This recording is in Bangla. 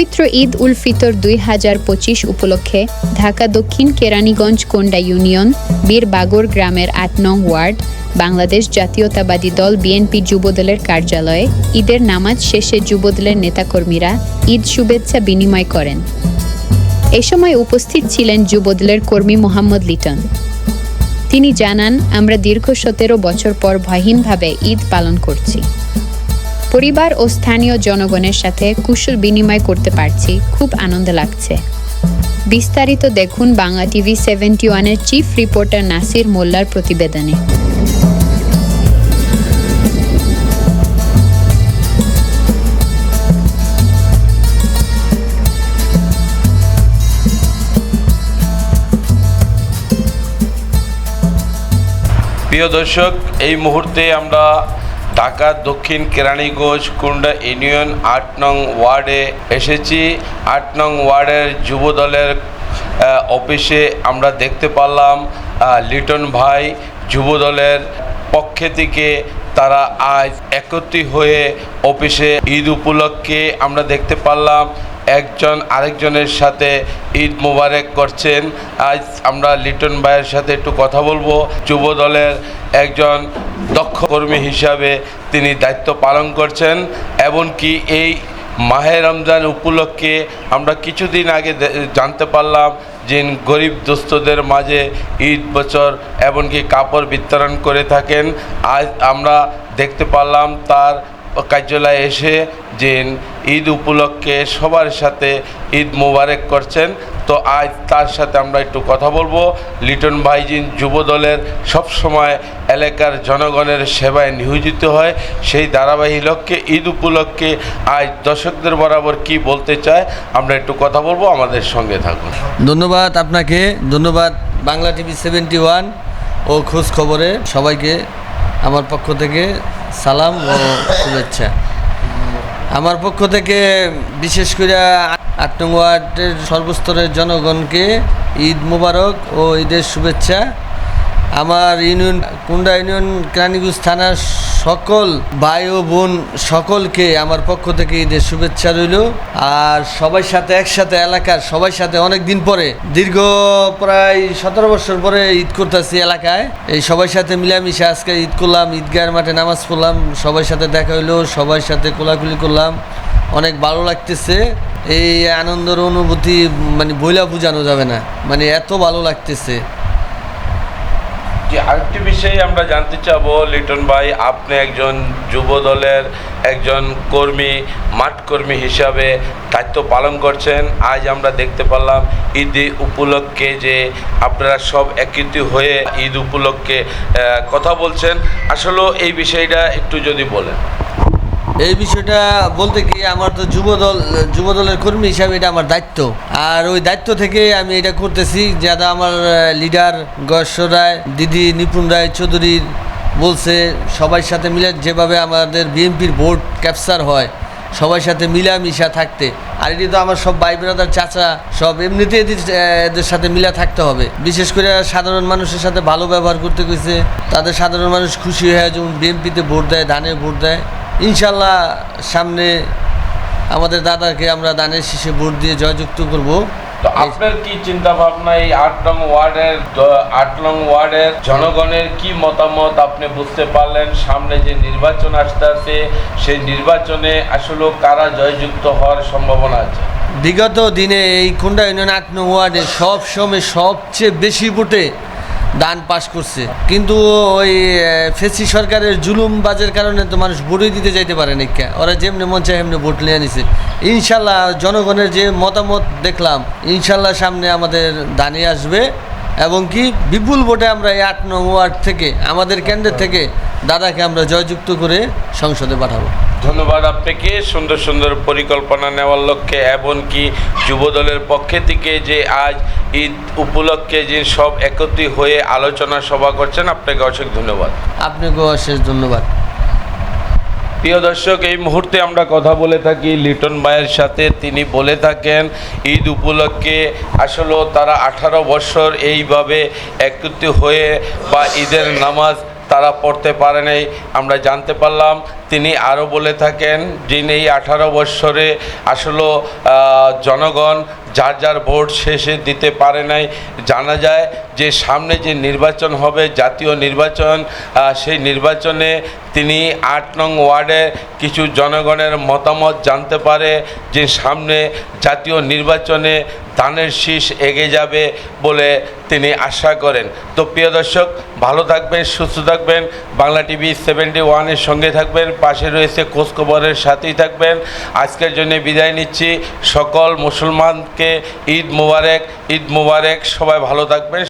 পবিত্র ঈদ উল ফিতর দুই হাজার পঁচিশ উপলক্ষে ঢাকা দক্ষিণ কেরানীগঞ্জ কোন্ডা ইউনিয়ন, বীর বাগর গ্রামের আট নং ওয়ার্ড, বাংলাদেশ জাতীয়তাবাদী দল বিএনপি যুবদলের কার্যালয়ে ঈদের নামাজ শেষে যুবদলের নেতাকর্মীরা ঈদ শুভেচ্ছা বিনিময় করেন। এ সময় উপস্থিত ছিলেন যুবদলের কর্মী মোহাম্মদ লিটন। তিনি জানান, আমরা দীর্ঘ সতেরো বছর পর ভয়হীনভাবে ঈদ পালন করছি। পরিবার ও স্থানীয় জনগণের সাথে কুশল বিনিময় করতে পারছি। খুব আনন্দ লাগছে। বিস্তারিত দেখুন বাংলা টিভি সেভেন্টি ওয়ানের চিফ রিপোর্টার নাসির মোল্লার প্রতিবেদনে। প্রিয় দর্শক, এই মুহূর্তে আমরা ঢাকা, দক্ষিণ কেরানীগঞ্জ, কুন্ডা ইউনিয়ন আট নং ওয়ার্ডে এসেছি। আট নং ওয়ার্ডের যুবদলের দলের অফিসে আমরা দেখতে পারলাম লিটন ভাই যুবদলের পক্ষে থেকে তারা আজ একত্রিত হয়ে অফিসে ঈদ উপলক্ষে আমরা দেখতে পারলাম। একজন আরেকজনের সাথে ঈদ মোবারক করছেন। আজ আমরা লিটন ভাইয়ের সাথে একটু কথা বলব। যুব দলের একজন দক্ষ কর্মী হিসাবে তিনি দায়িত্ব পালন করছেন, এমনকি এই মাহে রমজান উপলক্ষে আমরা কিছুদিন আগে জানতে পারলাম যে গরিব দুস্থদের মাঝে ঈদ বছর এমনকি কাপড় বিতরণ করে থাকেন। আজ আমরা দেখতে পারলাম তার কার্যালয়ে এসে যে ঈদ উপলক্ষে সবার সাথে ঈদ মোবারক করছেন। তো আজ তার সাথে আমরা একটু কথা বলব। লিটন ভাইজিন যুব দলের সবসময় এলাকার জনগণের সেবায় নিয়োজিত হয়। সেই ধারাবাহিক লক্ষ্যে ঈদ উপলক্ষে আজ দর্শকদের বরাবর কি বলতে চায়, আমরা একটু কথা বলব। আমাদের সঙ্গে থাকুন। ধন্যবাদ আপনাকে। ধন্যবাদ বাংলা টিভি সেভেন্টি ওয়ান ও খোঁজ খবরে সবাইকে। আমার পক্ষ থেকে সালাম ও শুভেচ্ছা। আমার পক্ষ থেকে বিশেষ করে আট নং সর্বস্তরের জনগণকে ঈদ মুবারক ও ঈদের শুভেচ্ছা। আমার ইউনিয়ন, কুন্ডা ইউনিয়ন, কেরানীগঞ্জ থানার সকল ভাই ও বোন সকলকে আমার পক্ষ থেকে ঈদের শুভেচ্ছা রইল। আর সবার সাথে একসাথে এলাকার সবার সাথে অনেক দিন পরে, দীর্ঘ প্রায় সতেরো বছর পরে ঈদ করতেছি এলাকায়। এই সবার সাথে মিলামিশে আজকে ঈদ করলাম, ঈদগাহের মাঠে নামাজ পড়লাম সবার সাথে দেখা হইল সবার সাথে কোলাকুলি করলাম। অনেক ভালো লাগতেছে। এই আনন্দের অনুভূতি মানে বইলা বোঝানো যাবে না। মানে এত ভালো লাগতেছে। যে আরেকটি বিষয়ে আমরা জানতে চাব, লিটন ভাই, আপনি একজন যুব দলের একজন কর্মী, মাঠ কর্মী হিসাবে দায়িত্ব পালন করছেন। আজ আমরা দেখতে পারলাম ঈদ উপলক্ষে যে আপনারা সব একত্রিত হয়ে ঈদ উপলক্ষে কথা বলছেন। আসলে এই বিষয়টা একটু যদি বলেন। এই বিষয়টা বলতে কি, আমার তো যুবদল, যুবদলের কর্মী হিসাবে এটা আমার দায়িত্ব। আর ওই দায়িত্ব থেকে আমি এটা করতেছি যারা আমার লিডার গয়েশ্বর রায়, দিদি নিপুণ রায় চৌধুরীর বলছে, সবার সাথে মিলে যেভাবে আমাদের বিএনপির ভোট ক্যাপচার হয়, সবার সাথে মিলামিশা থাকতে। আর এটি তো আমার সব ভাই ব্রাদার, চাচা, সব এমনিতে এদের এদের সাথে মিলা থাকতে হবে। বিশেষ করে সাধারণ মানুষের সাথে ভালো ব্যবহার করতে গেছে, তাদের সাধারণ মানুষ খুশি হয়ে যেমন বিএনপিতে ভোট দেয়, ধানে ভোট দেয়। ইনশাল্লাহ সামনে আমাদের দাদাকে আমরা দানের শীষে ভোট দিয়ে জয়যুক্ত করব। তো আপনার কি চিন্তা ভাবনা এই আট নং ওয়ার্ডের আট নং ওয়ার্ডের জনগণের কি মতামত? আপনি বুঝতে পারলেন সামনে যে নির্বাচন আসতে আছে সেই নির্বাচনে আসলে কারা জয়যুক্ত হওয়ার সম্ভাবনা আছে? বিগত দিনে এই কুন্ডা ইউনিয়ন আট নং ওয়ার্ডে সব সময় সবচেয়ে বেশি ভোটে দান পাশ করছে। কিন্তু ওই ফেসি সরকারের জুলুম বাজের কারণে তো মানুষ ভোটই দিতে যাইতে পারে না। ওরা যেমনি মন চায় এমনি ভোট নিয়ে নিছে। ইনশাল্লাহ জনগণের যে মতামত দেখলাম, ইনশাল্লাহ সামনে আমাদের দানে আসবে। এবং কি, বিপুল ভোটে আমরা এই আট নং ওয়ার্ড থেকে, আমাদের কেন্দ্রের থেকে দাদাকে আমরা জয়যুক্ত করে সংসদে পাঠাবো। ধন্যবাদ আপনাকে। সুন্দর সুন্দর পরিকল্পনা নেওয়ার লক্ষ্যে, এমনকি যুব দলের পক্ষে থেকে যে আজ ঈদ উপলক্ষে যে সব একত্রিত হয়ে আলোচনা সভা করছেন আপনাকে অশেষ ধন্যবাদ। আপনাকে অশেষ ধন্যবাদ। প্রিয় দর্শক এই মুহূর্তে আমরা কথা বলে থাকি লিটন ভাইয়ের সাথে। তিনি বলে থাকেন ঈদ উপলক্ষে আসলে তারা আঠারো বছর এইভাবে একত্রিত হয়ে বা ঈদের নামাজ তারা পড়তে পারে নাই। আমরা জানতে পারলাম, তিনি আরও বলে থাকেন যিনি এই আঠারো বৎসরে আসলে জনগণ যার যার ভোট শেষে দিতে পারে নাই। জানা যায় যে সামনে যে নির্বাচন হবে, জাতীয় নির্বাচন সেই নির্বাচনে তিনি আট নং ওয়ার্ডে কিছু জনগণের মতামত জানতে পারে যে সামনে জাতীয় নির্বাচনে ধানের শীষ এগে যাবে বলে তিনি আশা করেন। তো প্রিয় দর্শক, ভালো থাকবেন, সুস্থ থাকবেন। বাংলা টিভি সেভেন্টি ওয়ানের সঙ্গে থাকবেন, পাশে রয়েছে খোঁজখবরের সাথেই থাকবেন। আজকের জন্য বিদায় নিচ্ছি। সকল মুসলমানকে ঈদ মুবারক ঈদ মুবারক, সবাই ভালো থাকবেন।